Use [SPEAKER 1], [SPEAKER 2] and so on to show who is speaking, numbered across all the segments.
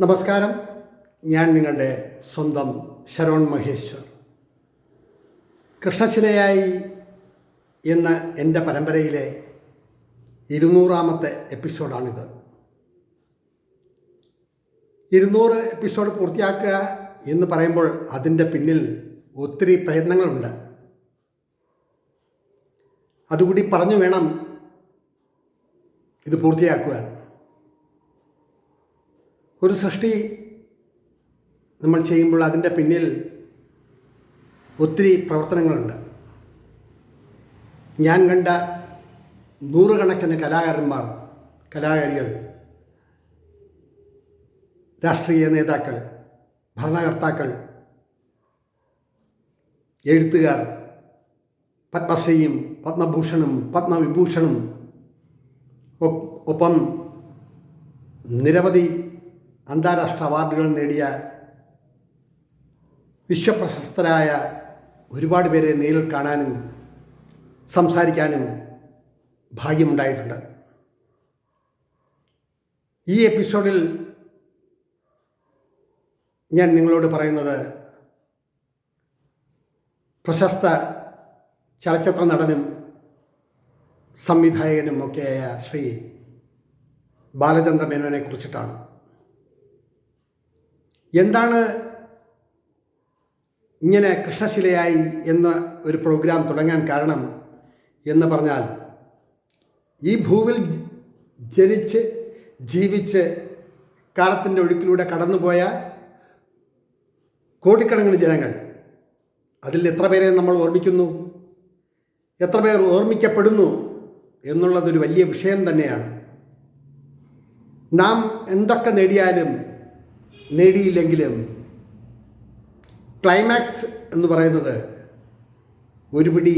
[SPEAKER 1] നമസ്കാരം. ഞാൻ നിങ്ങളുടെ സ്വന്തം ശരോൺ മഹേശ്വർ. കൃഷ്ണശിലയായി എന്ന എന്റെ പരമ്പരയിലെ ഇരുന്നൂറാമത്തെ എപ്പിസോഡാണിത്. ഇരുന്നൂറ് എപ്പിസോഡ് പൂർത്തിയാക്കുക എന്ന് പറയുമ്പോൾ അതിന്റെ പിന്നിൽ ഒത്തിരി പ്രയത്നങ്ങളുണ്ട്. അതുകൂടി പറഞ്ഞു വേണം ഇത് പൂർത്തിയാക്കുവാൻ. ഒരു സൃഷ്ടി നമ്മൾ ചെയ്യുമ്പോൾ അതിന്റെ പിന്നിൽ ഒത്തിരി പ്രവർത്തനങ്ങളുണ്ട്. ഞാൻ കണ്ട നൂറുകണക്കിന് കലാകാരന്മാർ കലാകാരികൾ രാഷ്ട്രീയ നേതാക്കൾ ഭരണകർത്താക്കൾ എഴുത്തുകാർ പത്മശ്രീയും പത്മഭൂഷണും പത്മവിഭൂഷണും ഒപ്പം നിരവധി അന്താരാഷ്ട്ര അവാർഡുകൾ നേടിയ വിശ്വപ്രശസ്തരായ ഒരുപാട് പേരെ നേരിൽ കാണാനും സംസാരിക്കാനും ഭാഗ്യമുണ്ടായിട്ടുണ്ട്. ഈ എപ്പിസോഡിൽ ഞാൻ നിങ്ങളോട് പറയുന്നത് പ്രശസ്ത ചലച്ചിത്ര നടനും സംവിധായകനും ഒക്കെയായ ശ്രീ ബാലചന്ദ്ര മേനോനെ കുറിച്ചിട്ടാണ് എന്താണ് ഇങ്ങനെ കൃഷ്ണശിലയായി എന്ന ഒരു പ്രോഗ്രാം തുടങ്ങാൻ കാരണം എന്ന് പറഞ്ഞാൽ ഈ ഭൂവിൽ ജനിച്ച് ജീവിച്ച് കാലത്തിന്റെ ഒഴുക്കിലൂടെ കടന്നുപോയ കോടിക്കണക്കിന് ജനങ്ങൾ. അതിൽ എത്ര പേരെ നമ്മൾ ഓർമ്മിക്കുന്നു? എത്ര പേർ ഓർമ്മിക്കപ്പെടുന്നു എന്നുള്ളതൊരു വലിയ വിഷയം തന്നെയാണ്. നാം എന്തൊക്കെ നേടിയാലും നേടിയില്ലെങ്കിലും ക്ലൈമാക്സ് എന്ന് പറയുന്നത് ഒരു പിടി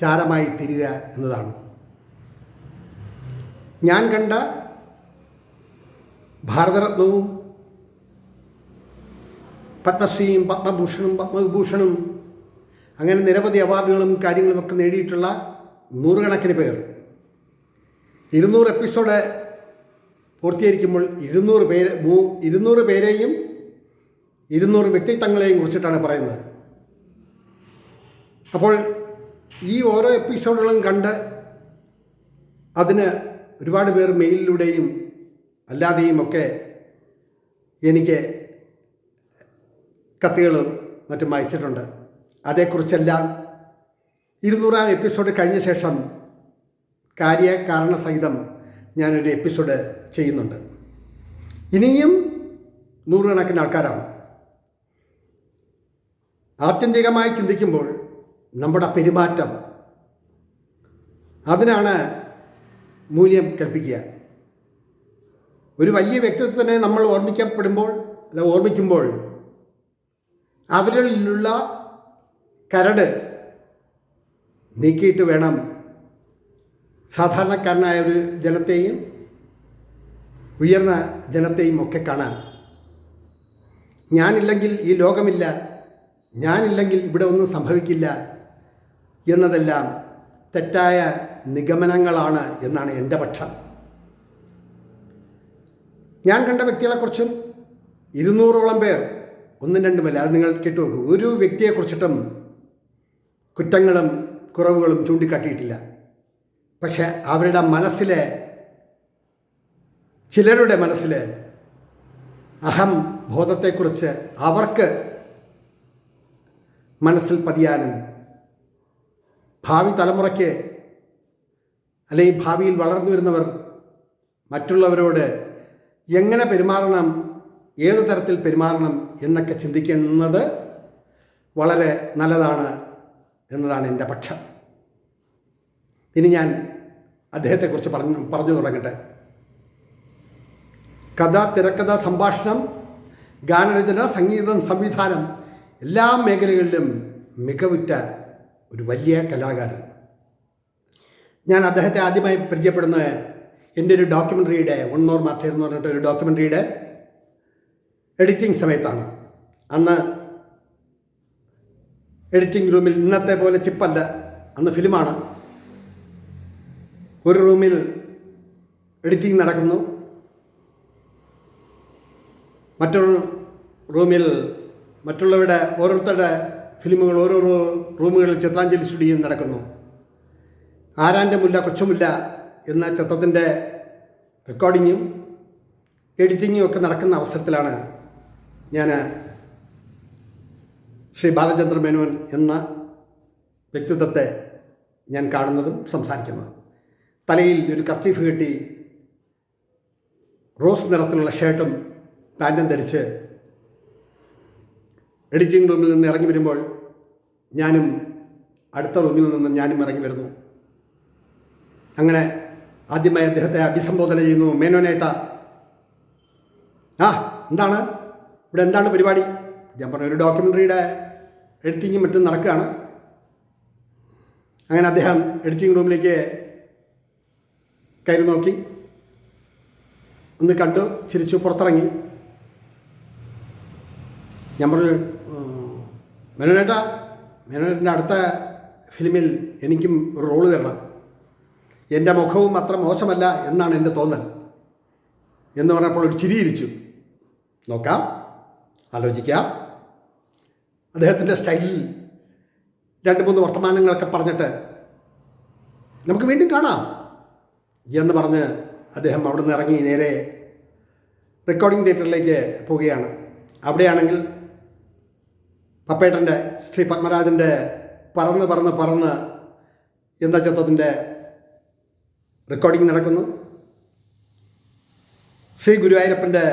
[SPEAKER 1] ചാരമായി തീരുക എന്നതാണ്. ഞാൻ കണ്ട ഭാരതരത്നവും പത്മശ്രീയും പത്മഭൂഷണും പത്മവിഭൂഷണും അങ്ങനെ നിരവധി അവാർഡുകളും കാര്യങ്ങളുമൊക്കെ നേടിയിട്ടുള്ള നൂറുകണക്കിന് പേർ. ഇരുന്നൂറ് എപ്പിസോഡ് പൂർത്തീകരിക്കുമ്പോൾ ഇരുന്നൂറ് പേര് മൂ ഇരുന്നൂറ് പേരെയും ഇരുന്നൂറ് വ്യക്തിത്വങ്ങളെയും കുറിച്ചിട്ടാണ് പറയുന്നത്. അപ്പോൾ ഈ ഓരോ എപ്പിസോഡുകളും കണ്ട് അതിന് ഒരുപാട് പേർ മെയിലിലൂടെയും അല്ലാതെയും ഒക്കെ എനിക്ക് കത്തുകളും മറ്റും അയച്ചിട്ടുണ്ട്. അതേക്കുറിച്ചെല്ലാം ഇരുന്നൂറാം എപ്പിസോഡ് കഴിഞ്ഞ ശേഷം കാര്യകാരണസഹിതം ഞാനൊരു എപ്പിസോഡ് ചെയ്യുന്നുണ്ട്. ഇനിയും നൂറുകണക്കിന് ആൾക്കാരാണ്. ആത്യന്തികമായി ചിന്തിക്കുമ്പോൾ നമ്മുടെ പെരുമാറ്റം അതിനാണ് മൂല്യം കൽപ്പിക്കുക ഒരു വലിയ വ്യക്തിത്വത്തിനെ നമ്മൾ ഓർമ്മിക്കപ്പെടുമ്പോൾ അല്ല ഓർമ്മിക്കുമ്പോൾ അവരിലുള്ള കരട് നീക്കിയിട്ട് വേണം സാധാരണക്കാരനായ ഒരു ജനത്തെയും ഉയർന്ന ജനത്തെയും ഒക്കെ കാണാൻ. ഞാനില്ലെങ്കിൽ ഈ ലോകമില്ല ഞാനില്ലെങ്കിൽ ഇവിടെ ഒന്നും സംഭവിക്കില്ല എന്നതെല്ലാം തെറ്റായ നിഗമനങ്ങളാണ് എന്നാണ് എന്റെ പക്ഷം. ഞാൻ കണ്ട വ്യക്തികളെക്കുറിച്ചും ഇരുന്നൂറോളം പേർ ഒന്നും രണ്ടുമല്ല അത് നിങ്ങൾ കേട്ടു നോക്കൂ. ഒരു വ്യക്തിയെക്കുറിച്ചിട്ടും കുറ്റങ്ങളും കുറവുകളും ചൂണ്ടിക്കാട്ടിയിട്ടില്ല. പക്ഷെ അവരുടെ മനസ്സിലെ ചിലരുടെ മനസ്സിലെ അഹം ബോധത്തെക്കുറിച്ച് അവർക്ക് മനസ്സിൽ പതിയാനും ഭാവി തലമുറയ്ക്ക് അല്ലെങ്കിൽ ഭാവിയിൽ വളർന്നു വരുന്നവർ മറ്റുള്ളവരോട് എങ്ങനെ പെരുമാറണം ഏത് തരത്തിൽ പെരുമാറണം എന്നൊക്കെ ചിന്തിക്കുന്നത് വളരെ നല്ലതാണ് എന്നതാണ് എന്റെ പക്ഷം. ഇനി ഞാൻ അദ്ദേഹത്തെക്കുറിച്ച് പറഞ്ഞു പറഞ്ഞു തുടങ്ങട്ടെ. കഥ തിരക്കഥ സംഭാഷണം ഗാനരചന സംഗീതം സംവിധാനം എല്ലാ മേഖലകളിലും മികവുറ്റ ഒരു വലിയ കലാകാരൻ. ഞാൻ അദ്ദേഹത്തെ ആദ്യമായി പരിചയപ്പെടുന്നത് എന്റെ ഒരു ഡോക്യുമെന്ററിയുടെ വൺ മോർ മാറ്റർ എന്ന് പറഞ്ഞിട്ട് ഒരു ഡോക്യുമെന്ററിയുടെ എഡിറ്റിംഗ് സമയത്താണ്. അന്ന് എഡിറ്റിംഗ് റൂമിൽ ഇന്നത്തെ പോലെ ചിപ്പല്ല അന്ന് ഫിലിമാണ്. ഒരു റൂമിൽ എഡിറ്റിംഗ് നടക്കുന്നു. മറ്റൊരു റൂമിൽ മറ്റുള്ളവരുടെ ഓരോരുത്തരുടെ ഫിലിമുകൾ ഓരോരോ റൂമുകളിൽ ചിത്രാഞ്ജലി സ്റ്റുഡിയോ നടക്കുന്നു. ആരാന്റെ മുല്ല കൊച്ചുമുല്ല എന്ന ചിത്രത്തിന്റെ റെക്കോർഡിങ്ങും എഡിറ്റിങ്ങും ഒക്കെ നടക്കുന്ന അവസരത്തിലാണ് ഞാൻ ശ്രീ ബാലചന്ദ്ര മേനോൻ എന്ന വ്യക്തിത്വത്തെ ഞാൻ കാണുന്നതും സംസാരിക്കുന്നതും. തലയിൽ ഒരു കർച്ചീഫ് കെട്ടി റോസ് നിറത്തിലുള്ള ഷർട്ടും പാന്റും ധരിച്ച് എഡിറ്റിംഗ് റൂമിൽ നിന്ന് ഇറങ്ങി വരുമ്പോൾ ഞാനും അടുത്ത റൂമിൽ നിന്ന് ഞാനും ഇറങ്ങി വരുന്നു. അങ്ങനെ ആദ്യമായി അദ്ദേഹത്തെ അഭിസംബോധന ചെയ്യുന്നു മേനോനേട്ട. ആ എന്താണ്? ഇവിടെ എന്താണ് പരിപാടി? ഞാൻ പറഞ്ഞ ഒരു ഡോക്യുമെന്ററിയുടെ എഡിറ്റിങ്ങും മറ്റും നടക്കുകയാണ്. അങ്ങനെ അദ്ദേഹം എഡിറ്റിംഗ് റൂമിലേക്ക് കയറി നോക്കി. ഒന്ന് കണ്ടു ചിരിച്ചു പുറത്തിറങ്ങി. ഞാൻ പറഞ്ഞു മേനോനേട്ട മേനോനേട്ടന്റെ അടുത്ത ഫിലിമിൽ എനിക്കും ഒരു റോൾ തരണം. എന്റെ മുഖവും അത്ര മോശമല്ല എന്നാണ് എന്റെ തോന്നൽ. എന്ന് പറഞ്ഞപ്പോൾ ഒരു ചിരിയിരിച്ചു. നോക്കാം ആലോചിക്കാം. അദ്ദേഹത്തിന്റെ സ്റ്റൈലിൽ രണ്ട് മൂന്ന് വർത്തമാനങ്ങളൊക്കെ പറഞ്ഞിട്ട് നമുക്ക് വീണ്ടും കാണാം. എന്ന് പറഞ്ഞ് അദ്ദേഹം അവിടെ നിന്ന് ഇറങ്ങി നേരെ റെക്കോർഡിംഗ് തിയേറ്ററിലേക്ക് പോവുകയാണ്. അവിടെയാണെങ്കിൽ പപ്പേട്ടന്റെ ശ്രീ പത്മരാജന്റെ പറന്ന് പറന്ന് പറന്ന് എന്ന ചിത്രത്തിന്റെ റെക്കോർഡിംഗ് നടക്കുന്നു. ശ്രീ ഗുരുവായൂരപ്പന്റെ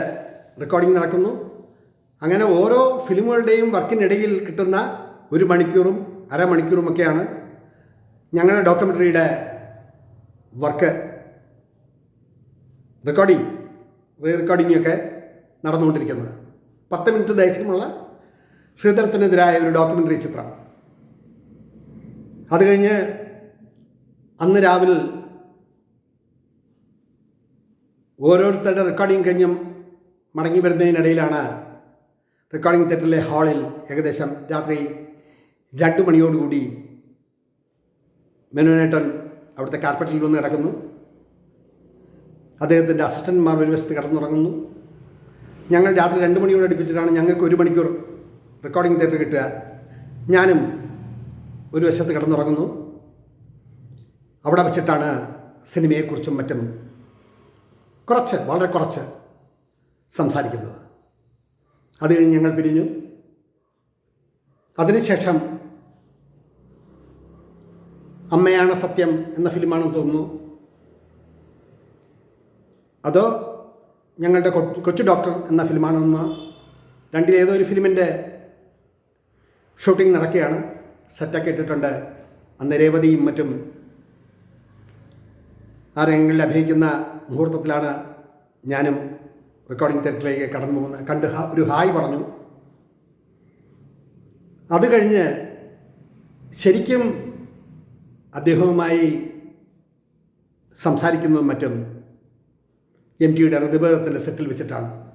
[SPEAKER 1] റെക്കോർഡിംഗ് നടക്കുന്നു. അങ്ങനെ ഓരോ ഫിലിമുകളുടെയും വർക്കിനിടയിൽ കിട്ടുന്ന ഒരു മണിക്കൂറും അരമണിക്കൂറുമൊക്കെയാണ് ഞങ്ങളുടെ ഡോക്യുമെന്ററിയുടെ വർക്ക്. റെക്കോർഡിംഗ് റീ റെക്കോർഡിംഗ് ഒക്കെ നടന്നുകൊണ്ടിരിക്കുന്നത്. പത്ത് മിനിറ്റ് ദൈർഘ്യമുള്ള ശ്രീധരത്തിനെതിരായ ഒരു ഡോക്യുമെന്ററി ചിത്രം. അത് കഴിഞ്ഞ് അന്ന് രാവിലെ ഓരോരുത്തരുടെ റെക്കോർഡിംഗ് കഴിഞ്ഞും മടങ്ങി വരുന്നതിനിടയിലാണ് റെക്കോർഡിംഗ് തിയേറ്ററിലെ ഹാളിൽ ഏകദേശം രാത്രി രണ്ട് മണിയോടുകൂടി മെനുനേട്ടൻ അവിടുത്തെ കാർപ്പറ്റിൽ വന്ന് കിടക്കുന്നു. അദ്ദേഹത്തിന്റെ അസിസ്റ്റന്റ്മാർ ഒരു വശത്ത് കിടന്നുറങ്ങുന്നു. ഞങ്ങൾ രാത്രി രണ്ട് മണിയോട് അടുപ്പിച്ചിട്ടാണ് ഞങ്ങൾക്ക് ഒരു മണിക്കൂർ റെക്കോർഡിംഗ് തിയേറ്റർ കിട്ടുക. ഞാനും ഒരു വശത്ത് കിടന്നുറങ്ങുന്നു. അവിടെ വച്ചിട്ടാണ് സിനിമയെക്കുറിച്ചും മറ്റും കുറച്ച് വളരെ കുറച്ച് സംസാരിക്കുന്നത്. അത് കഴിഞ്ഞ് ഞങ്ങൾ പിരിഞ്ഞു. അതിനുശേഷം അമ്മയാണ് സത്യം എന്ന ഫിലിമാണെന്ന് തോന്നുന്നു. അതോ ഞങ്ങളുടെ കൊച്ചു ഡോക്ടർ എന്ന ഫിലിമാണെന്ന് രണ്ടിലേതോ ഒരു ഫിലിമിന്റെ ഷൂട്ടിംഗ് നടക്കുകയാണ്. സെറ്റൊക്കെ ഇട്ടിട്ടുണ്ട്. അന്ന് രേവതിയും മറ്റും ആ രംഗങ്ങളിൽ അഭിനയിക്കുന്ന മുഹൂർത്തത്തിലാണ് ഞാനും റെക്കോർഡിംഗ് തിയേറ്ററിലേക്ക് കടന്നു പോകുന്നത്. കണ്ട് ഒരു ഹായ് പറഞ്ഞു. അത് കഴിഞ്ഞ് ശരിക്കും അദ്ദേഹവുമായി സംസാരിക്കുന്നതും മറ്റും എം ടിയുടെ ഹൃദയത്തിന്റെ സെറ്റിൽ വെച്ചിട്ടാണ്.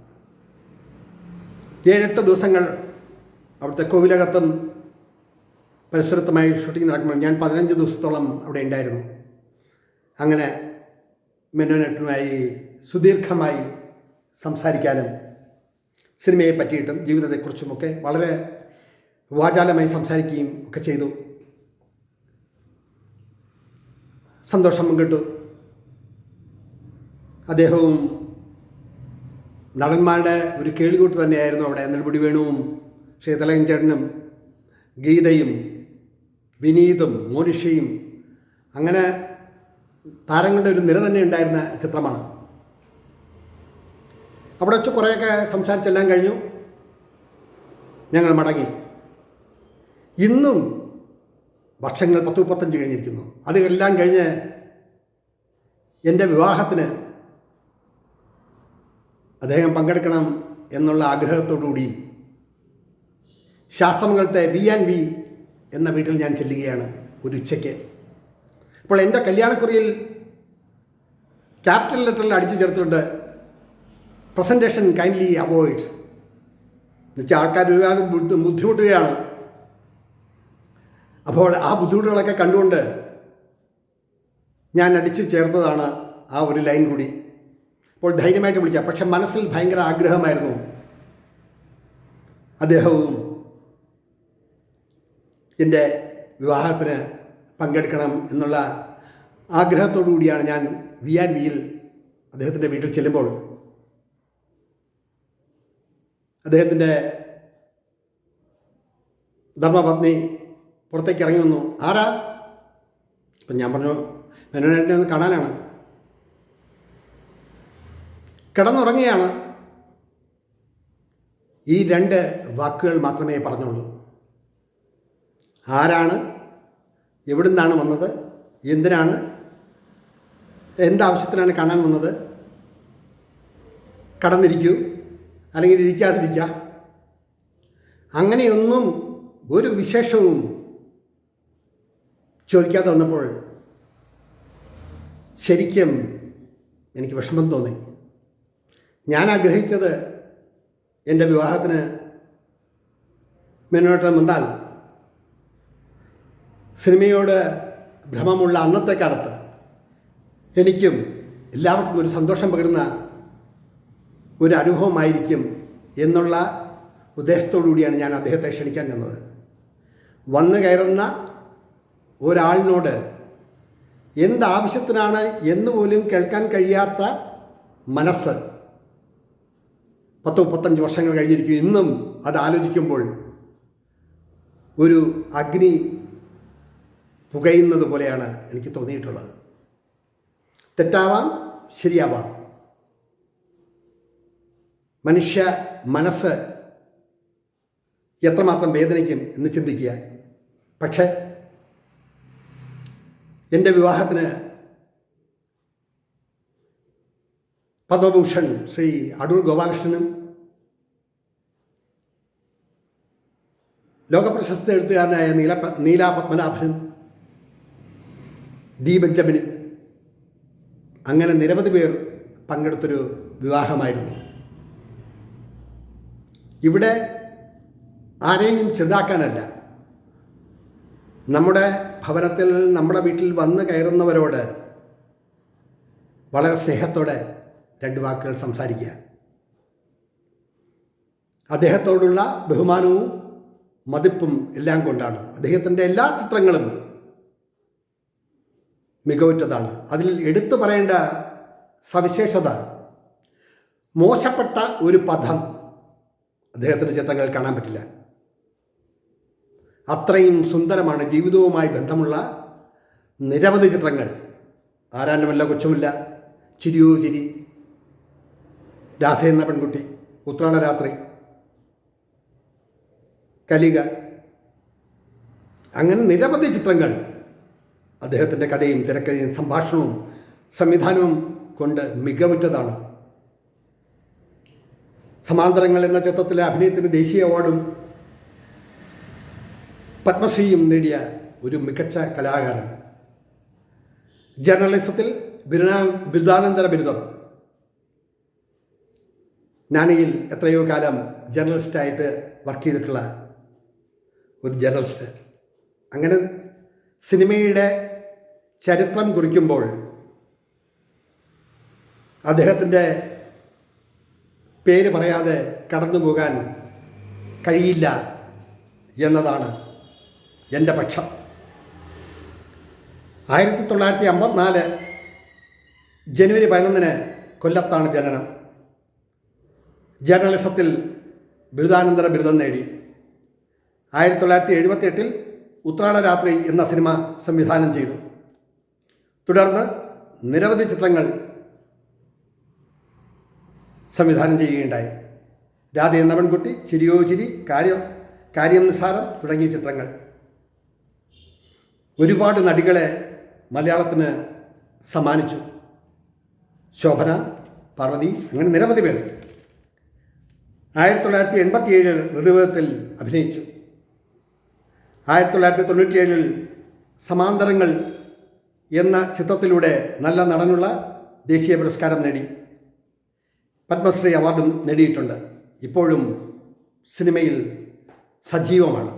[SPEAKER 1] ഏഴെട്ട് ദിവസങ്ങൾ അവിടുത്തെ കോവിലകത്തും പരിസരത്തുമായി ഷൂട്ടിംഗ് നടക്കുമ്പോൾ ഞാൻ പതിനഞ്ച് ദിവസത്തോളം അവിടെ ഉണ്ടായിരുന്നു. അങ്ങനെ മെനോനെട്ടുമായി സുദീർഘമായി സംസാരിക്കാനും സിനിമയെ പറ്റിയിട്ടും ജീവിതത്തെക്കുറിച്ചുമൊക്കെ വളരെ വാചാലമായി സംസാരിക്കുകയും ഒക്കെ ചെയ്തു. സന്തോഷം പങ്കിട്ടു. അദ്ദേഹവും നടന്മാരുടെ ഒരു കേളികൂട്ട് തന്നെയായിരുന്നു അവിടെ. നെൽപുടി വേണുവും ശ്രീതലകൻ ചേട്ടനും ഗീതയും വിനീതും മോനിഷയും അങ്ങനെ താരങ്ങളുടെ ഒരു നിര തന്നെ ഉണ്ടായിരുന്ന ചിത്രമാണ്. അവിടെ വെച്ച് കുറേയൊക്കെ സംസാരിച്ചെല്ലാം കഴിഞ്ഞു. ഞങ്ങൾ മടങ്ങി. ഇന്നും വർഷങ്ങൾ പത്ത് മുപ്പത്തഞ്ച് കഴിഞ്ഞിരിക്കുന്നു. അതെല്ലാം കഴിഞ്ഞ് എന്റെ വിവാഹത്തിന് അദ്ദേഹം പങ്കെടുക്കണം എന്നുള്ള ആഗ്രഹത്തോടുകൂടി ശാസ്ത്രമംഗലത്തെ വി ആൻഡ് വി എന്ന വീട്ടിൽ ഞാൻ ചെല്ലുകയാണ് ഒരു ഉച്ചയ്ക്ക് അപ്പോൾ എന്റെ കല്യാണക്കുറിയിൽ ക്യാപിറ്റൽ ലെറ്ററിൽ അടിച്ചു ചേർത്തിട്ടുണ്ട് പ്രസന്റേഷൻ കൈൻഡ്ലി അവോയ്ഡ് എന്നുവെച്ചാൽ ആൾക്കാർ ഒരുപാട് ബുദ്ധിമുട്ടുകയാണ്. അപ്പോൾ ആ ബുദ്ധിമുട്ടുകളൊക്കെ കണ്ടുകൊണ്ട് ഞാൻ അടിച്ചു ചേർത്തതാണ് ആ ഒരു ലൈൻ കൂടി. അപ്പോൾ ധൈര്യമായിട്ട് വിളിക്കാം. പക്ഷെ മനസ്സിൽ ഭയങ്കര ആഗ്രഹമായിരുന്നു അദ്ദേഹവും എന്റെ വിവാഹത്തിന് പങ്കെടുക്കണം എന്നുള്ള ആഗ്രഹത്തോടു കൂടിയാണ് ഞാൻ വി ആൻ വിയിൽ അദ്ദേഹത്തിന്റെ വീട്ടിൽ ചെല്ലുമ്പോൾ അദ്ദേഹത്തിന്റെ ധർമ്മപത്നി പുറത്തേക്ക് ഇറങ്ങി വന്നു. ആരാ? അപ്പം ഞാൻ പറഞ്ഞു മെനോനേട്ടനെ ഒന്ന് കാണാനാണ്. കിടന്നുറങ്ങിയാണ് ഈ രണ്ട് വാക്കുകൾ മാത്രമേ പറഞ്ഞുള്ളൂ. ആരാണ്? എവിടുന്നാണ് വന്നത്? എന്തിനാണ്? എന്താവശ്യത്തിനാണ് കാണാൻ വന്നത്? കടന്നിരിക്കൂ. അല്ലെങ്കിൽ ഇരിക്കാതിരിക്കുക അങ്ങനെയൊന്നും ഒരു വിശേഷവും ചോദിക്കാതെ വന്നപ്പോൾ ശരിക്കും എനിക്ക് വിഷമം തോന്നി. ഞാൻ ആഗ്രഹിച്ചത് എന്റെ വിവാഹത്തിന് മുന്നോട്ട് വന്നാൽ സിനിമയോട് ഭ്രമമുള്ള അന്നത്തെ കാലത്ത് എനിക്കും എല്ലാവർക്കും ഒരു സന്തോഷം പകരുന്ന ഒരു അനുഭവമായിരിക്കും എന്നുള്ള ഉദ്ദേശത്തോടു കൂടിയാണ് ഞാൻ അദ്ദേഹത്തെ ക്ഷണിക്കാൻ ചെന്നത്. വന്നു കയറുന്ന ഒരാളിനോട് എന്താവശ്യത്തിനാണ് എന്ന് പോലും കേൾക്കാൻ കഴിയാത്ത മനസ്സ് പത്ത് മുപ്പത്തഞ്ച് വർഷങ്ങൾ കഴിഞ്ഞിരിക്കും. ഇന്നും അത് ആലോചിക്കുമ്പോൾ ഒരു അഗ്നി പുകയുന്നത് പോലെയാണ് എനിക്ക് തോന്നിയിട്ടുള്ളത്. തെറ്റാവാം ശരിയാവാം. മനുഷ്യ മനസ്സ് എത്രമാത്രം വേദനിക്കും എന്ന് ചിന്തിക്കുക. പക്ഷേ എന്റെ വിവാഹത്തിന് പത്മഭൂഷൺ ശ്രീ അടൂർ ഗോപാലകൃഷ്ണനും ലോകപ്രശസ്ത എഴുത്തുകാരനായ നീല നീല പത്മനാഭനും ഡി ബെഞ്ചമിനും അങ്ങനെ നിരവധി പേർ പങ്കെടുത്തൊരു വിവാഹമായിരുന്നു. ഇവിടെ ആരെയും ചെറുതാക്കാനല്ല. നമ്മുടെ ഭവനത്തിൽ നമ്മുടെ വീട്ടിൽ വന്ന് കയറുന്നവരോട് വളരെ സ്നേഹത്തോടെ രണ്ട് വാക്കുകൾ സംസാരിക്കുക. അദ്ദേഹത്തോടുള്ള ബഹുമാനവും മതിപ്പും എല്ലാം കൊണ്ടാണ്. അദ്ദേഹത്തിന്റെ എല്ലാ ചിത്രങ്ങളും മികവുറ്റതാണ്. അതിൽ എടുത്തു പറയേണ്ട സവിശേഷത മോശപ്പെട്ട ഒരു പദം അദ്ദേഹത്തിന്റെ ചിത്രങ്ങൾ കാണാൻ പറ്റില്ല. അത്രയും സുന്ദരമാണ് ജീവിതവുമായി ബന്ധമുള്ള നിരവധി ചിത്രങ്ങൾ. ആരാനുമല്ല കൊച്ചുമില്ല ചിരിയോ ചിരി രാധ എന്ന പെൺകുട്ടി ഉത്രാട രാത്രി കലിക. അങ്ങനെ നിരവധി ചിത്രങ്ങൾ അദ്ദേഹത്തിന്റെ കഥയും തിരക്കഥയും സംഭാഷണവും സംവിധാനവും കൊണ്ട് മികവുറ്റതാണ്. സമാന്തരങ്ങൾ എന്ന ചിത്രത്തിലെ അഭിനയത്തിന് ദേശീയ അവാർഡും പത്മശ്രീയും നേടിയ ഒരു മികച്ച കലാകാരൻ. ജേർണലിസത്തിൽ ബിരുദാ ബിരുദാനന്തര ബിരുദം നാനയിൽ എത്രയോ കാലം ജേർണലിസ്റ്റായിട്ട് വർക്ക് ചെയ്തിട്ടുള്ള ഒരു ജേർണലിസ്റ്റ്. അങ്ങനെ സിനിമയുടെ ചരിത്രം കുറിക്കുമ്പോൾ അദ്ദേഹത്തിന്റെ പേര് പറയാതെ കടന്നു പോകാൻ കഴിയില്ല എന്നതാണ് എന്റെ പക്ഷം. ആയിരത്തി തൊള്ളായിരത്തി അമ്പത്തിനാല് ജനുവരി പതിനൊന്നിന് കൊല്ലത്താണ് ജനനം. ജേർണലിസത്തിൽ ബിരുദാനന്തര ബിരുദം നേടി. ആയിരത്തി തൊള്ളായിരത്തി എഴുപത്തി എട്ടിൽ ഉത്രാട രാത്രി എന്ന സിനിമ സംവിധാനം ചെയ്തു. തുടർന്ന് നിരവധി ചിത്രങ്ങൾ സംവിധാനം ചെയ്യുകയുണ്ടായി. രാധ എന്ന പെൺകുട്ടി ചിരിയോ ചിരി കാര്യം കാര്യം നിസ്സാരം തുടങ്ങിയ ചിത്രങ്ങൾ. ഒരുപാട് നടികളെ മലയാളത്തിന് സമ്മാനിച്ചു. ശോഭന പാർവതി അങ്ങനെ നിരവധി പേർ. ആയിരത്തി തൊള്ളായിരത്തി എൺപത്തി ഏഴിൽ ഋതുവിധത്തിൽ അഭിനയിച്ചു. ആയിരത്തി തൊള്ളായിരത്തി തൊണ്ണൂറ്റിയേഴിൽ സമാന്തരങ്ങൾ എന്ന ചിത്രത്തിലൂടെ നല്ല നടനുള്ള ദേശീയ പുരസ്കാരം നേടി. പത്മശ്രീ അവാർഡും നേടിയിട്ടുണ്ട്. ഇപ്പോഴും സിനിമയിൽ സജീവമാണ്.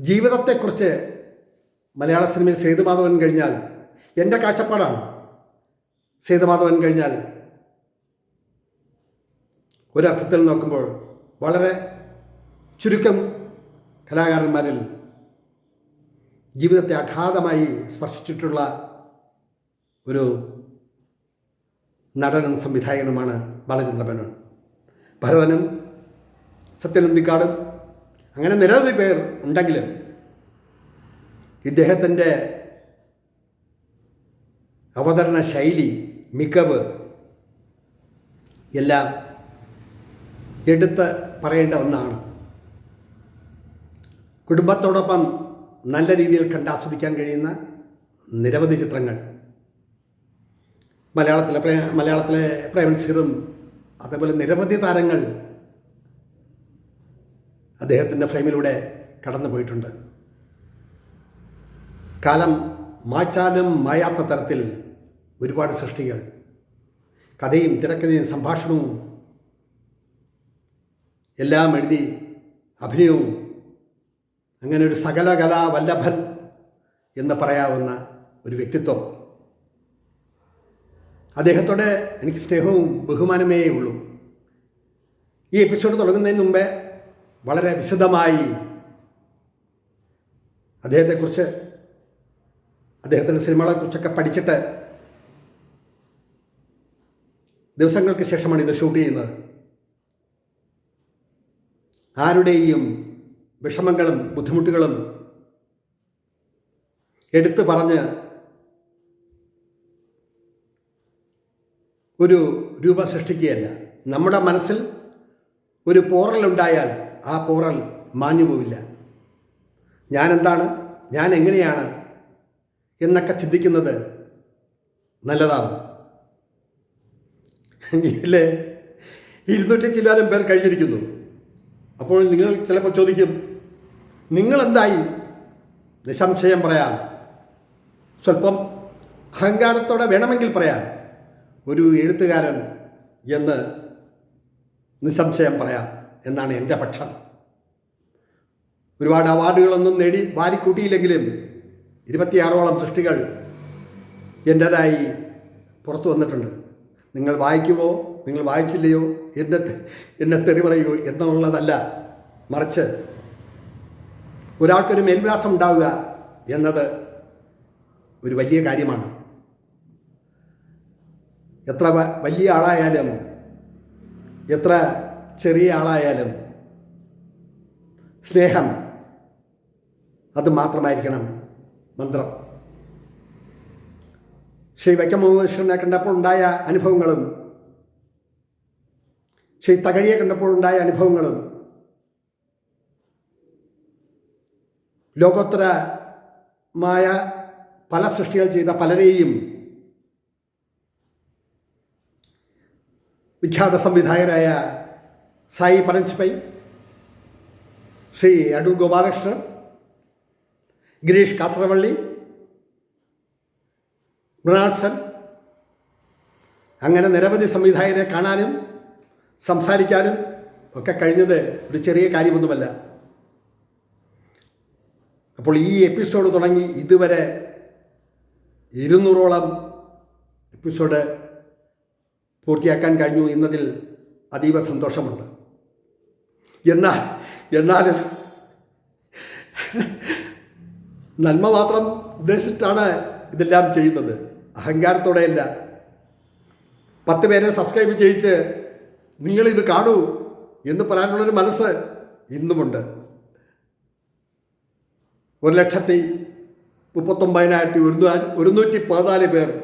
[SPEAKER 1] ജീവിതത്തെക്കുറിച്ച് മലയാള സിനിമയിൽ സേതുമാധവൻ കഴിഞ്ഞാൽ എന്റെ കാഴ്ചപ്പാടാണ്. സേതുമാധവൻ കഴിഞ്ഞാൽ ഒരർത്ഥത്തിൽ നോക്കുമ്പോൾ വളരെ ചുരുക്കം കലാകാരന്മാരിൽ ജീവിതത്തെ അഗാധമായി സ്പർശിച്ചിട്ടുള്ള ഒരു നടനും സംവിധായകനുമാണ് ബാലചന്ദ്ര മേനോൻ ഭരതനും സത്യനന്ദിക്കാടും അങ്ങനെ നിരവധി പേർ ഉണ്ടെങ്കിലും ഇദ്ദേഹത്തിന്റെ അവതരണ ശൈലി മികവ് എല്ലാം എടുത്ത് പറയേണ്ട ഒന്നാണ്. കുടുംബത്തോടൊപ്പം നല്ല രീതിയിൽ കണ്ടാസ്വദിക്കാൻ കഴിയുന്ന നിരവധി ചിത്രങ്ങൾ. മലയാളത്തിലെ പ്രേ മലയാളത്തിലെ പ്രേമൻസിറും അതേപോലെ നിരവധി താരങ്ങൾ അദ്ദേഹത്തിന്റെ ഫ്രെയിമിലൂടെ കടന്നു പോയിട്ടുണ്ട്. കാലം മായ്ച്ചാലും മായാത്ത തരത്തിൽ ഒരുപാട് സൃഷ്ടികൾ. കഥയും തിരക്കഥയും സംഭാഷണവും എല്ലാം എഴുതി അഭിനയവും അങ്ങനെ ഒരു സകല കലാ വല്ലഭൻ എന്ന് പറയാവുന്ന ഒരു വ്യക്തിത്വം. അദ്ദേഹത്തോടെ എനിക്ക് സ്നേഹവും ബഹുമാനമേ ഉള്ളൂ. ഈ എപ്പിസോഡ് തുടങ്ങുന്നതിന് മുമ്പേ വളരെ വിശദമായി അദ്ദേഹത്തെക്കുറിച്ച് അദ്ദേഹത്തിന്റെ സിനിമകളെക്കുറിച്ചൊക്കെ പഠിച്ചിട്ട് ദിവസങ്ങൾക്ക് ശേഷമാണ് ഇത് ഷൂട്ട് ചെയ്യുന്നത്. ആരുടെയും വിഷമങ്ങളും ബുദ്ധിമുട്ടുകളും എടുത്തു പറഞ്ഞ് ഒരു രൂപ സൃഷ്ടിക്കുകയല്ല. നമ്മുടെ മനസ്സിൽ ഒരു പോറലുണ്ടായാൽ ആ പോറൽ മാഞ്ഞു പോവില്ല. ഞാനെന്താണ്? ഞാൻ എങ്ങനെയാണ് എന്നൊക്കെ ചിന്തിക്കുന്നത് നല്ലതാണ് ഇല്ലേ ഇരുന്നൂറ്റി ചില്ലാനും പേർ കഴിഞ്ഞിരിക്കുന്നു. അപ്പോൾ നിങ്ങൾ ചിലപ്പോൾ ചോദിക്കും നിങ്ങൾ എന്തായി നിസംശയം പറയാം. സ്വല്പം അഹങ്കാരത്തോടെ വേണമെങ്കിൽ പറയാം. ഒരു എഴുത്തുകാരൻ എന്ന് നിസ്സംശയം പറയാം എന്നാണ് എന്റെ പക്ഷം. ഒരുപാട് അവാർഡുകളൊന്നും നേടി വാരിക്കൂട്ടിയില്ലെങ്കിലും ഇരുപത്തിയാറോളം സൃഷ്ടികൾ എന്റേതായി പുറത്തു വന്നിട്ടുണ്ട്. നിങ്ങൾ വായിക്കുമോ? നിങ്ങൾ വായിച്ചില്ലയോ? എന്നെ എന്നെ തെറി പറയൂ? എന്നുള്ളതല്ല. മറിച്ച് ഒരാൾക്കൊരു മേൽവിലാസം ഉണ്ടാവുക എന്നത് ഒരു വലിയ കാര്യമാണ്. എത്ര വലിയ ആളായാലും എത്ര ചെറിയ ആളായാലും സ്നേഹം അത് മാത്രമായിരിക്കണം മന്ത്രം. ശ്രീ വൈക്കം മുഹമ്മദ് കണ്ടപ്പോൾ ഉണ്ടായ അനുഭവങ്ങളും ശ്രീ തകഴിയെ കണ്ടപ്പോൾ ഉണ്ടായ അനുഭവങ്ങളും ലോകോത്തരമായ പല സൃഷ്ടികൾ ചെയ്ത പലരെയും വിഖ്യാത സംവിധായകരായ സായി പരഞ്ജ്പൈ ശ്രീ അടൂർ ഗോപാലകൃഷ്ണൻ ഗിരീഷ് കാസറവള്ളി മൃണാൾസൻ അങ്ങനെ നിരവധി സംവിധായകരെ കാണാനും സംസാരിക്കാനും ഒക്കെ കഴിഞ്ഞത് ഒരു ചെറിയ കാര്യമൊന്നുമല്ല. അപ്പോൾ ഈ എപ്പിസോഡ് തുടങ്ങി ഇതുവരെ ഇരുന്നൂറോളം എപ്പിസോഡ് പൂർത്തിയാക്കാൻ കഴിഞ്ഞു എന്നതിൽ അതീവ സന്തോഷമുണ്ട്. എന്നാൽ എന്നാലും നന്മ മാത്രം ഉദ്ദേശിച്ചിട്ടാണ് ഇതെല്ലാം ചെയ്യുന്നത്. അഹങ്കാരത്തോടെയല്ല. പത്ത് പേരെ സബ്സ്ക്രൈബ് ചെയ്യിച്ച് നിങ്ങളിത് കാണൂ എന്ന് പറയാനുള്ളൊരു മനസ്സ് ഇന്നുമുണ്ട്. ഒരു ലക്ഷത്തി മുപ്പത്തൊമ്പതിനായിരത്തി ഒരുന്നൂറ്റി ഒരുന്നൂറ്റി പതിനാല് പേർ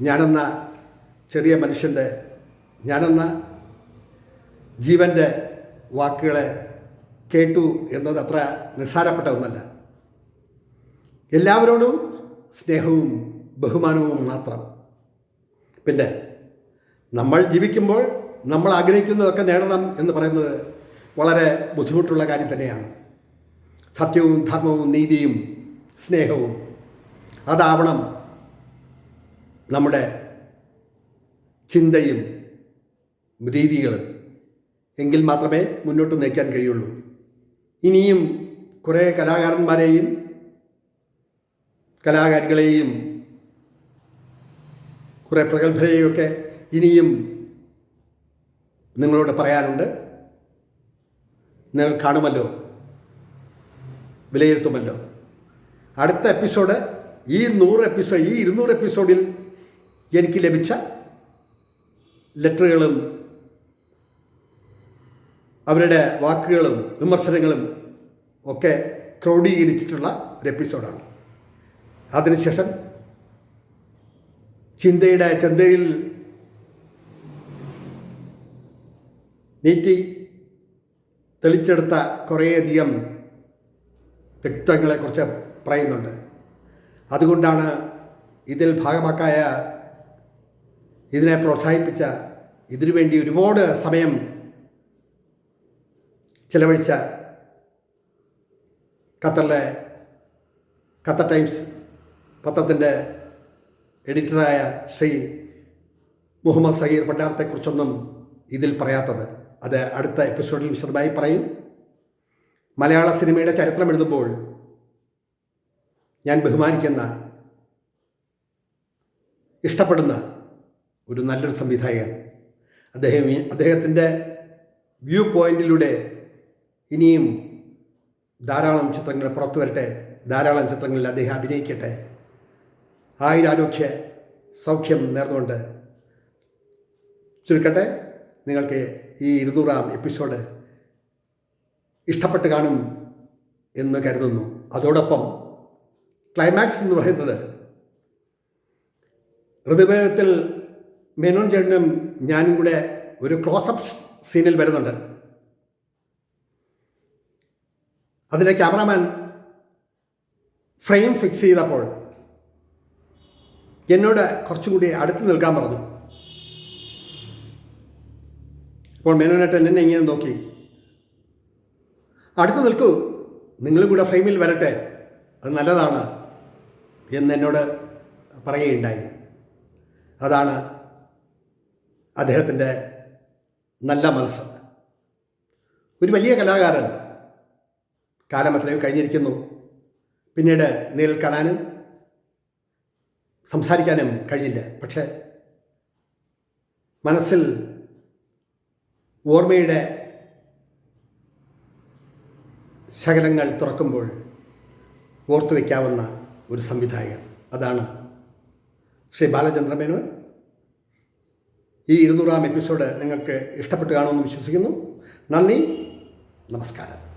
[SPEAKER 1] ഞാനെന്ന ചെറിയ മനുഷ്യന്റെ ഞാനെന്ന ജീവന്റെ വാക്കുകളെ കേട്ടു എന്നത് അത്ര നിസ്സാരപ്പെട്ട ഒന്നല്ല. എല്ലാവരോടും സ്നേഹവും ബഹുമാനവും മാത്രം. പിന്നെ നമ്മൾ ജീവിക്കുമ്പോൾ നമ്മൾ ആഗ്രഹിക്കുന്നതൊക്കെ നേടണം എന്ന് പറയുന്നത് വളരെ ബുദ്ധിമുട്ടുള്ള കാര്യം തന്നെയാണ്. സത്യവും ധർമ്മവും നീതിയും സ്നേഹവും അതാവണം നമ്മുടെ ചിന്തയും രീതികളും. എങ്കിൽ മാത്രമേ മുന്നോട്ട് നയിക്കാൻ കഴിയുള്ളൂ. ഇനിയും കുറേ കലാകാരന്മാരെയും കലാകാരികളെയും കുറേ പ്രഗത്ഭരെയൊക്കെ ഇനിയും നിങ്ങളോട് പറയാനുണ്ട്. നിങ്ങൾ കാണുമല്ലോ. വിലയിരുത്തുമല്ലോ. അടുത്ത എപ്പിസോഡ് ഈ നൂറ് എപ്പിസോഡ് ഈ ഇരുന്നൂറ് എപ്പിസോഡിൽ എനിക്ക് ലഭിച്ച ലെറ്ററുകളും അവരുടെ വാക്കുകളും വിമർശനങ്ങളും ഒക്കെ ക്രോഡീകരിച്ചിട്ടുള്ള ഒരു എപ്പിസോഡാണ്. അതിനുശേഷം ചിന്തയുടെ ചിന്തയിൽ നീറ്റി തെളിച്ചെടുത്ത കുറേയധികം വ്യക്തിത്വങ്ങളെക്കുറിച്ച് പറയുന്നുണ്ട്. അതുകൊണ്ടാണ് ഇതിൽ ഭാഗമാക്കായ ഇതിനെ പ്രോത്സാഹിപ്പിച്ച ഇതിനുവേണ്ടി ഒരുപാട് സമയം ചിലവഴിച്ച ഖത്തറിലെ ഖത്തർ ടൈംസ് പത്രത്തിന്റെ എഡിറ്ററായ ശ്രീ മുഹമ്മദ് സഹീർ പണ്ടാരത്തെക്കുറിച്ചൊന്നും ഇതിൽ പറയാത്തത്. അത് അടുത്ത എപ്പിസോഡിൽ വിശദമായി പറയും. മലയാള സിനിമയുടെ ചരിത്രം എഴുതുമ്പോൾ ഞാൻ ബഹുമാനിക്കുന്ന ഇഷ്ടപ്പെടുന്ന ഒരു നല്ലൊരു സംവിധായകൻ. അദ്ദേഹം അദ്ദേഹത്തിന്റെ വ്യൂ പോയിന്റിലൂടെ ഇനിയും ധാരാളം ചിത്രങ്ങൾ പുറത്തു വരട്ടെ ധാരാളം ചിത്രങ്ങളിൽ അദ്ദേഹം അഭിനയിക്കട്ടെ. ആയിരാരോഗ്യ സൗഖ്യം നേർന്നുകൊണ്ട് ചുരുക്കട്ടെ. നിങ്ങൾക്ക് ഈ ഇരുന്നൂറാം എപ്പിസോഡ് ഇഷ്ടപ്പെട്ട് കാണും എന്ന് കരുതുന്നു. അതോടൊപ്പം ക്ലൈമാക്സ് എന്ന് പറയുന്നത് ഋതുഭേദത്തിൽ മേനോൻ ചേട്ടനും ഞാനും കൂടെ ഒരു ക്ലോസപ്പ് സീനിൽ വരുന്നുണ്ട്. അതിന്റെ ക്യാമറാമാൻ ഫ്രെയിം ഫിക്സ് ചെയ്തപ്പോൾ എന്നോട് കുറച്ചും കൂടി അടുത്ത് നിൽക്കാൻ പറഞ്ഞു. അപ്പോൾ മേനോനേട്ടൻ എന്നെ ഇങ്ങനെ നോക്കി. അടുത്ത് നിൽക്കൂ. നിങ്ങളും കൂടെ ഫ്രെയിമിൽ വരട്ടെ. അത് നല്ലതാണ് എന്ന് എന്നോട് പറയുകയുണ്ടായി. അതാണ് അദ്ദേഹത്തിന്റെ നല്ല മനസ്സ്. ഒരു വലിയ കലാകാരൻ കാലം എത്രയോ കഴിഞ്ഞിരിക്കുന്നു. പിന്നീട് നേരിൽ കാണാനും സംസാരിക്കാനും കഴിഞ്ഞില്ല പക്ഷേ മനസ്സിൽ ഓർമ്മയുടെ ശകലങ്ങൾ തുറക്കുമ്പോൾ ഓർത്തു വയ്ക്കാവുന്ന ഒരു സംവിധായകൻ. അതാണ് ശ്രീ ബാലചന്ദ്ര മേനോൻ. ഈ ഇരുന്നൂറാം എപ്പിസോഡ് നിങ്ങൾക്ക് ഇഷ്ടപ്പെട്ടു കാണുമെന്ന് വിശ്വസിക്കുന്നു. നന്ദി. നമസ്കാരം.